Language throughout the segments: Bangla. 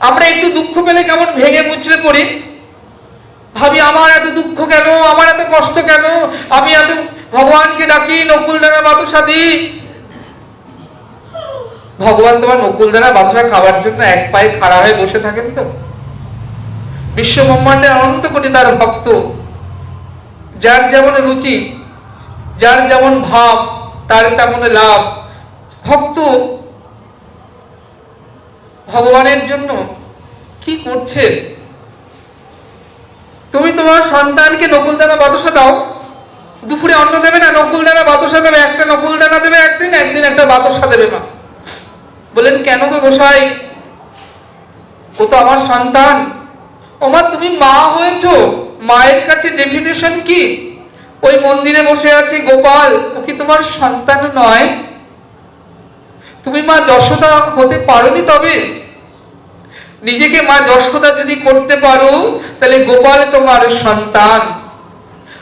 আমরা একটু দুঃখ পেলে কেমন ভেঙে মুচড়ে পড়ি? ভাবি, আমার এত দুঃখ কেন? আমার এত কষ্ট কেন? আমি এত ভগবানকে ডাকি, নকুল দানা বাতাসা দিই ভগবান তোমার নকুল দানা বাতাসা খাওয়ার জন্য এক পায়ে খাড়া হয়ে বসে থাকেন তো? বিশ্ব ব্রহ্মাণ্ডের অনন্ত কোটি তার ভক্ত। যার যেমন রুচি, যার যেমন ভাব, তার তেমন লাভ। ভক্ত ভগবানের জন্য কি করছে? তুমি তোমার সন্তানকে নকুল দানা বাতাসা দাও। দুপুরে অন্ন দেবে না নকুল দানা বাতাসা দেবে। একটা নকুল দানা দেবে একদিন একদিন একটা বাতাসা দেবে মা। বলেন কেন গো গোসাই? ও তো আমার সন্তান। ওমা তুমি মা হয়েছো। মায়ের কাছে ডেফিনেশন কি? ওই মন্দিরে বসে আছে, গোপাল। ও কি তোমার সন্তান নয়? তুমি মা যশোদা হতে পারোনি তবে? নিজেকে মা যশোদা যদি করতে পারো, তাহলে গোপাল তোমার সন্তান।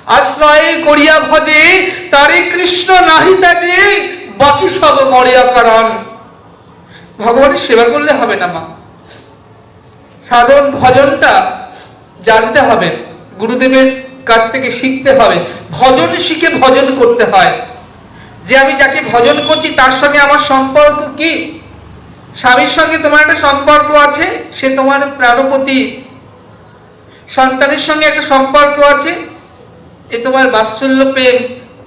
আশ্রয়ে করিয়া ভজে, তারে কৃষ্ণ নাহিতা যে বাকি সব মরিয়া কারণ ভগবানের সেবা করলে হবে না মা। সাধারণ ভজনটা জানতে হবে, গুরুদেবের কাছ থেকে শিখতে হবে। ভজন শিখে ভজন করতে হয়। যে আমি যাকে ভজন করছি, তার সঙ্গে আমার সম্পর্ক কি? স্বামীর সঙ্গে তোমার একটা সম্পর্ক আছে, সে তোমার প্রাণপতি। সন্তানের সঙ্গে একটা সম্পর্ক আছে, এ তোমার বাৎসল্য প্রেম,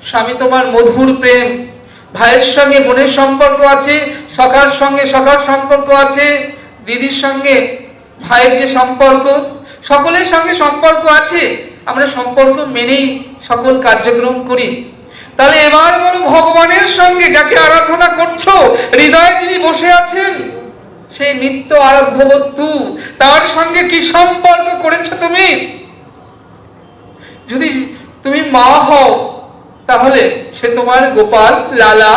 স্বামী তোমার মধুর প্রেম। ভাইয়ের সঙ্গে বোনের সম্পর্ক আছে, সখার সঙ্গে সখার সম্পর্ক আছে, দিদির সঙ্গে ভাইয়ের যে সম্পর্ক, সকলের সঙ্গে সম্পর্ক আছে। আমরা সম্পর্ক মেনেই সকল কার্যক্রম করি। তাহলে এবার বলো ভগবানের সঙ্গে যাকে আরাধনা করছ, হৃদয়ে যিনি বসে আছেন সেই নিত্য আরাধ্য বস্তু। তার সঙ্গে কি সম্পর্ক করেছ তুমি? যদি তুমি মা হও, তাহলে সে তোমার গোপাল, লালা,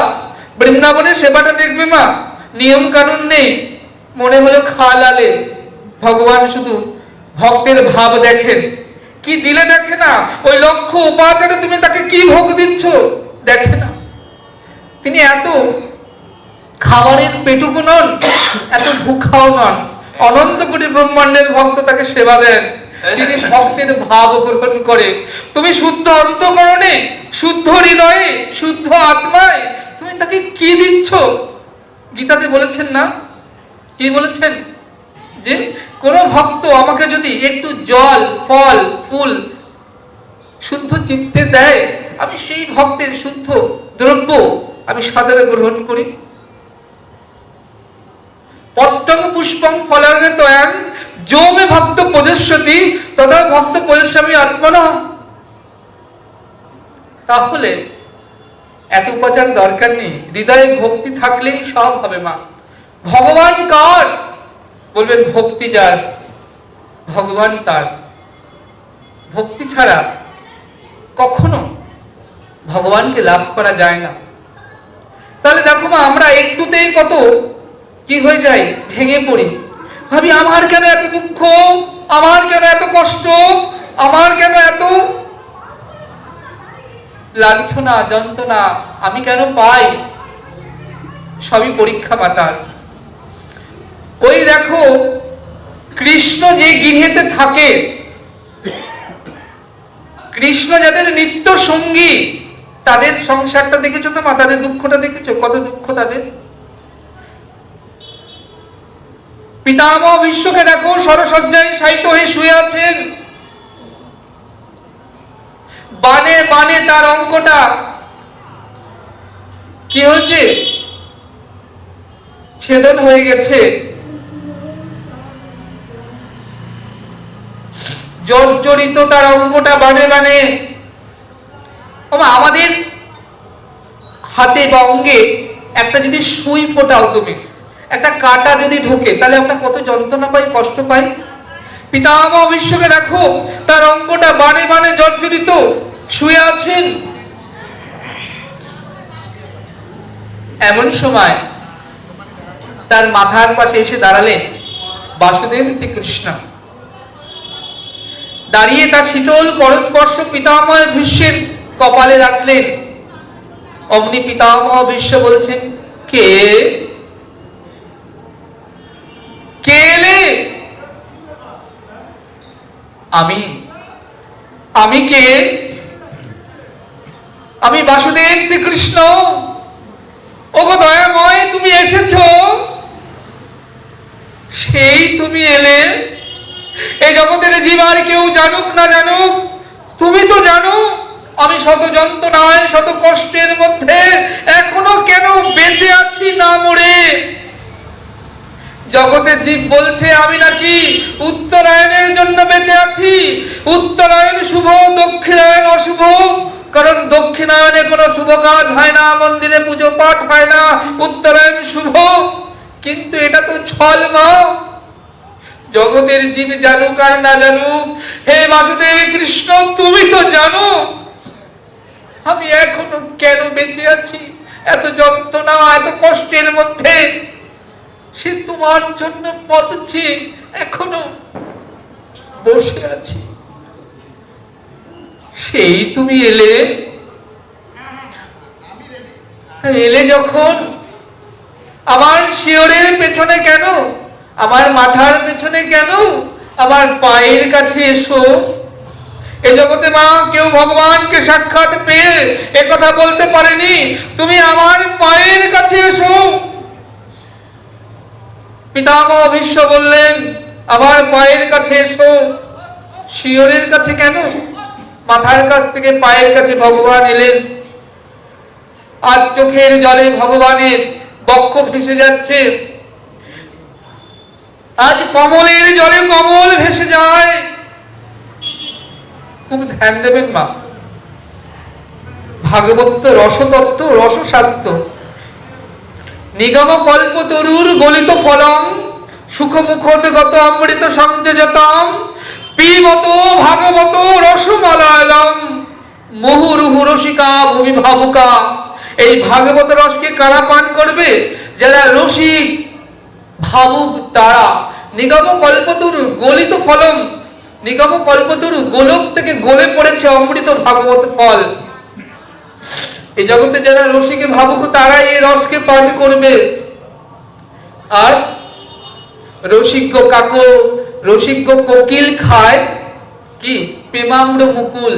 বৃন্দাবনে সেবাটা দেখবে মা। নিয়ম কানুন নেই, মনে হলো খালালে। ভগবান শুধু ভক্তের ভাব দেখেন। কি দিলে দেখে না? ওই লক্ষ্য উপাচারে তুমি তাকে কি ভোগ দিচ্ছ? দেখে না। তিনি এত খাবারের পেটুকু নন, এত ভুখাও নন। অনন্ত কোটি ব্রহ্মাণ্ডের ভক্ত তাকে সেবা দেন। তিনি ভক্তের ভাব গ্রহণ করে। তুমি শুদ্ধ অন্তকরণে, শুদ্ধ হৃদয়ে, শুদ্ধ আত্মায় তুমি তাকে কি দিচ্ছ? গীতাতে বলেছেন না? কি বলেছেন? যে কোন ভক্ত আমাকে যদি একটু জল, ফল, ফুল শুদ্ধ চিত্তে দেয়, আমি সেই ভক্তের শুদ্ধ দ্রব্য আমি সাদরে গ্রহণ করি। পত্তং পুষ্পং ফলাঙ্গে তয়াং ভক্ত পজস্বতী তথা ভক্ত পজস্বামী আত্মনা। তাহলে এত উপাচার দরকার নেই, হৃদয়ে ভক্তি থাকলেই সব হবে মা। ভগবান কার? বলবেন, ভক্তি যার, ভগবান তার। ভক্তি ছাড়া কখনো ভগবানকে লাভ করা যায় না। তাহলে দেখো মা, আমরা একটুতেই কত কি হয়ে যায় ভেঙে পড়ি। ভাবি, আমার কেন এত দুঃখ? আমার কেন এত কষ্ট? আমার কেন এত লাঞ্ছনা, যন্ত্রণা? আমি কেন পাই? সবই পরীক্ষা মাতার ওই দেখো, কৃষ্ণ যে গৃহেতে থাকে, কৃষ্ণ যাদের নিত্য সঙ্গী, তাদের সংসারটা দেখেছ তো মা? তাদের দুঃখটা দেখেছ? কত দুঃখ তাদের? পিতামহ বিশ্বকে দেখো, সরসজ্জায় সাহিত্য হয়ে শুয়ে আছেন। বানে বানে তার অঙ্কটা। কি হয়েছে? ছেদন হয়ে গেছে। জর্জরিত তার অঙ্কটা বানে বানে। আমাদের হাতে বা অঙ্গে একটা যদি সুই ফোটাও তুমি, একটা কাটা যদি ঢোকে, তাহলে আমরা কত যন্ত্রণা পাই, কষ্ট পাই? পিতামহ বিশ্বকে দেখো, তার অঙ্গটা বানে বানে জর্জরিত। শুয়ে আছেন? এমন সময় তার মাথার পাশে এসে দাঁড়ালেন বাসুদেব শ্রীকৃষ্ণ। দাঁড়িয়ে তার শীতল পরস্পর্শ পিতামহের ভীষ্মের কপালে রাখলেন। অমনি পিতামহ ভীষ্ম বলছেন, কে? কে এলে? আমি। আমি কে? আমি বাসুদেব শ্রীকৃষ্ণ। ওগো দয়াময়, তুমি এসেছ। সেই তুমি এলে এই জগতের জীব আর কেউ জানুক না জানুক, তুমি তো জানো, আমি শত যন্ত্রণায়, শত কষ্টের মধ্যে এখনও কেন বেঁচে আছি না মরে? জগতের জীব বলছে, আমি নাকি উত্তরায়ণের জন্য বেঁচে আছি। উত্তরায়ণ শুভ দক্ষিণায়ন অশুভ। কারণ দক্ষিণায়নে কোনো শুভ কাজ হয় না, মন্দিরে পুজো পাঠ হয় না, উত্তরায়ণ শুভ। কিন্তু এটা তো ছল মা জগতের জীব জানুক আর না জানুক, হে বাসুদেব কৃষ্ণ, তুমি তো জানো। আমি এখনও কেন বেঁচে আছি? এত যন্ত্রণা, এত কষ্টের মধ্যে সে তোমার জন্য পদছি এখনও বসে আছি। সেই তুমি এলে? এলে যখন? আমার শিওরের পেছনে কেন? আমার মাথার পেছনে কেন? আমার পায়ের কাছে এসো। এ জগতে মা, কেউ ভগবানকে সাক্ষাৎ পেয়ে এ কথা বলতে পারেনি। তুমি আমার পায়ের কাছে এসো। পিতামহ ভীষ্ম বললেন, আমার পায়ের কাছে এসো। শিওরের কাছে কেন? মাথার কাছ থেকে পায়ের কাছে ভগবান এলেন। আজ চোখের জলে ভগবানের বক্ষ ভেসে যাচ্ছে। আজ কমলের জলে কমল ভেসে যায়। খুব ধ্যান দেবেন মা। ভাগবত তো রসতত্ত্ব, রসশাস্ত্র। নিগম কল্প তরুর গলিত ফলম সুখ মুখোদগত অমৃত সংযোজতম। পিমত ভাগবত রসমালায়লম মুহুরুহু রসিকা ভূমি ভাবুকা। এই ভাগবত রসকে কারা পান করবে? যারা রসিক ভাবুক তারা। নিগম কল্পতরু গলিত ফলম। নিগম কল্পতরু গোলক থেকে গলে পড়েছে অমৃত ভাগবত ফল। এই জগতে যারা রসিকে ভাবুক তারাই এই রসকে পান করবে। আর রসিজ্ঞ কাকো রসিজ্ঞ কোকিল খায় কি? প্রেমাম্র মুকুল।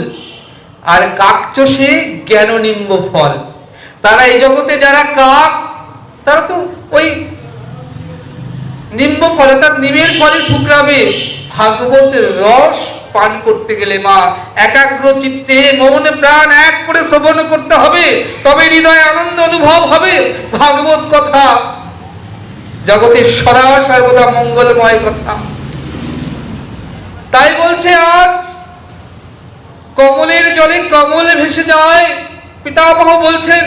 আর কাকচষে জ্ঞাননিম্ব ফল। তারা এই জগতে যারা কাক, তারা তো ওই নিম্ব ফল অর্থাৎ নিমের ফলে ঠুকরাবে ভাগবতের রস পান করতে গেলে মা, একাগ্র চিত্তে মন প্রাণ এক করে শ্রবণ করতে হবে, তবে হৃদয় আনন্দ অনুভব হবে। ভাগবত কথা। জগতের সদা সর্বদা মঙ্গলময় কথা। তাই বলছে আজ, কমলের জলে কমল ভেসে যায়। পিতামহ বলছেন,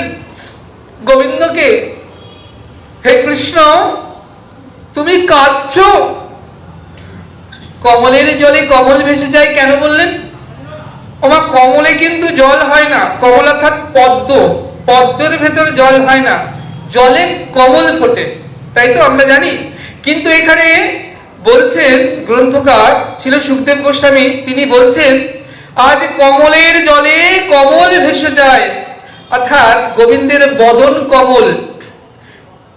গোবিন্দকে, হে কৃষ্ণ তুমি কাঁদছো? কমলের জলে কমল ভেসে যায় কেন বললেন? ওমা, কমলে কিন্তু জল হয় না। কমল অর্থাৎ পদ্ম। পদ্মের ভেতরে জল হয় না। জলে কমল ফোটে। তাই তো আমরা জানি। কিন্তু এখানে বলছেন গ্রন্থকার ছিল সুখদেব গোস্বামী। তিনি বলছেন, আজ কমলের জলে কমল ভেসে যায়। অর্থাৎ গোবিন্দের বদন কমল।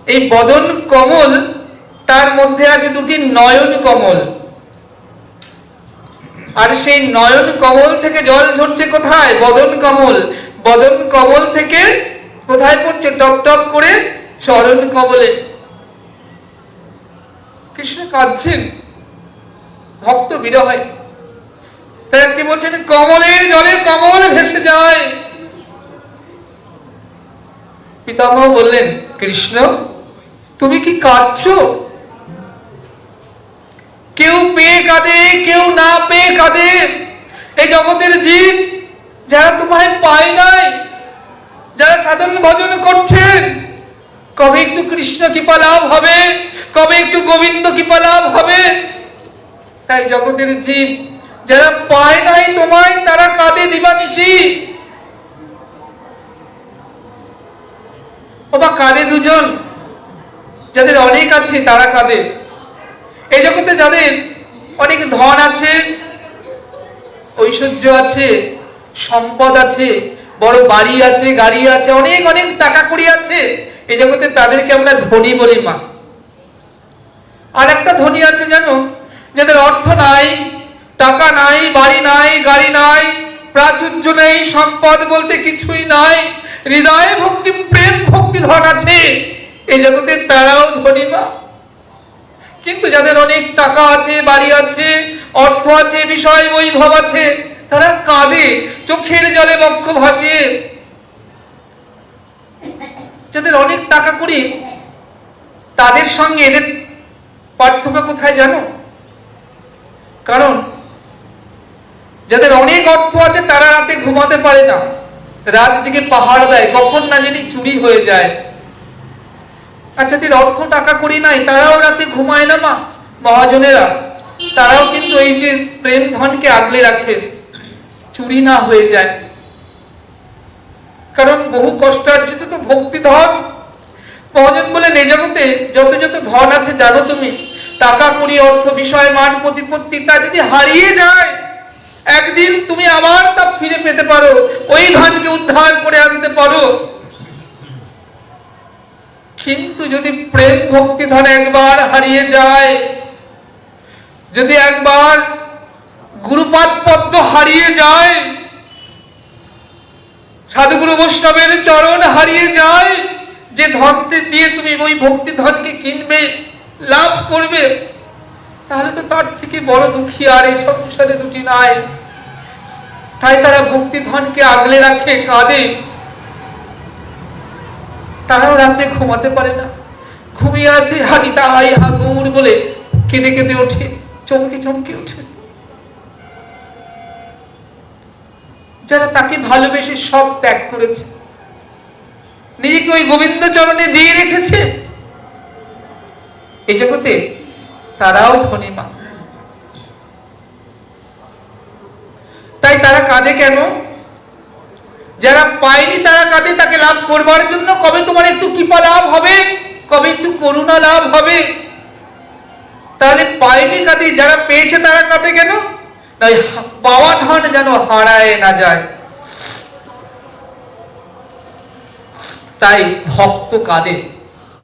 এই বদন কমল তার মধ্যে আছে দুটি নয়ন কমল। আর সেই নয়ন কমল থেকে জল ঝরছে কোথায়? বদন কমল। বদন কমল থেকে কোথায় পড়ছে? টপ টপ করে চরণ কমলে। কৃষ্ণ কাঁদছেন। ভক্ত বিরহে। তাই আজকে বলছেন, কমলের জলে কমল ভেসে যায়। পিতামহ বললেন, কৃষ্ণ, তুমি কি কাঁদছো? কেউ পেয়ে কাঁদে, কেউ না পেয়ে কাঁদে। এই জগতের জীব যারা তোমায় পায় নাই, যারা সাধারণ ভজন করছেন, কবে একটু কৃষ্ণ কৃপা লাভ হবে, কবে একটু গোবিন্দ কৃপা লাভ হবে? তাই জগতের জীব যারা পায় নাই তোমায়, তারা কাঁদে দিবানিশি। ও বা কাঁদে দুজন, যাদের অনেক আছে তারা কাঁদে। এই জগতে যাদের অনেক ধন আছে, ঐশ্বর্য আছে, সম্পদ আছে, বড় বাড়ি আছে, গাড়ি আছে, অনেক অনেক টাকা কড়ি আছে, এই জগতে তাদেরকে আমরা ধনী বলি মা। আর একটা ধনী আছে জানো, যাদের অর্থ নাই, টাকা নাই, বাড়ি নাই, গাড়ি নাই, প্রাচুর্য নেই, সম্পদ বলতে কিছুই নাই, হৃদয়ে ভক্তি, প্রেম ভক্তি ধন আছে, এই জগতে তারাও ধনী মা। কিন্তু যাদের অনেক টাকা আছে, বাড়ি আছে, অর্থ আছে, বিষয় বৈভব আছে, তারা কাঁদে, চোখের জলে বক্ষ ভাসিয়ে যাদের অনেক টাকা করি তাদের সঙ্গে এদের পার্থক্য কোথায় জানো? কারণ, যাদের অনেক অর্থ আছে, তারা রাতে ঘুমাতে পারে না। রাত জেগে পাহাড় দেয়, কখন না জানি চুরি হয়ে যায়। আর যাদের অর্থ টাকা করি নাই, তারাও রাতে ঘুমায় না মা, মহাজনেরা। তারাও কিন্তু এই যে প্রেম ধনকে আগলে রাখে, চুরি না হয়ে যায়। কারণ বহু কষ্টার্জিত তো ভক্তি ধন। মহাজন বলেন এই জগতে যত যত ধন আছে, জানো তুমি, টাকা, কুড়ি, অর্থ, বিষয়, মান, প্রতিপত্তি, তা যদি হারিয়ে যায়, একদিন তুমি আবার তা ফিরে পেতে পারো। ওই ধনকে উদ্ধার করে আনতে পারো। কিন্তু যদি প্রেম ভক্তি ধন একবার হারিয়ে যায়, যদি একবার গুরুপাদ পদ্ম হারিয়ে যায়, সাধুগুরু বৈষ্ণবের চরণ হারিয়ে যায়, যে ধনতে দিয়ে তুমি ওই ভক্তি ধনকে কিনবে, লাভ করবে, তাহলে তো তার থেকে বড় দুঃখী আর এই সংসারে দুটি নাই। তাই তারা ভক্তি ধনকে আগলে রাখে, কাঁদে। তারাও রাত্রে ঘুমাতে পারে না। ঘুমিয়ে আছে, হানি তাহাই হা গৌর বলে কেঁদে কেঁদে ওঠে, চমকে চমকে ওঠে। যারা তাকে ভালোবেসে সব ত্যাগ করেছে, নিজেকে ওই গোবিন্দ চরণে দিয়ে রেখেছে, এই জগতে তারাও ধনী মা। তাই তারা কাঁদে কেন? যারা পায়নি তারা কাঁদে, তাকে লাভ করবার জন্য কবে তোমার একটু কৃপা লাভ হবে? কবে একটু করুণা লাভ হবে? তাহলে পায়নি কাঁদে, যারা পেয়েছে তারা কাঁদে কেন? তাই পাওয়া ধন যেন হারায় না যায়। তাই ভক্ত কাঁদে।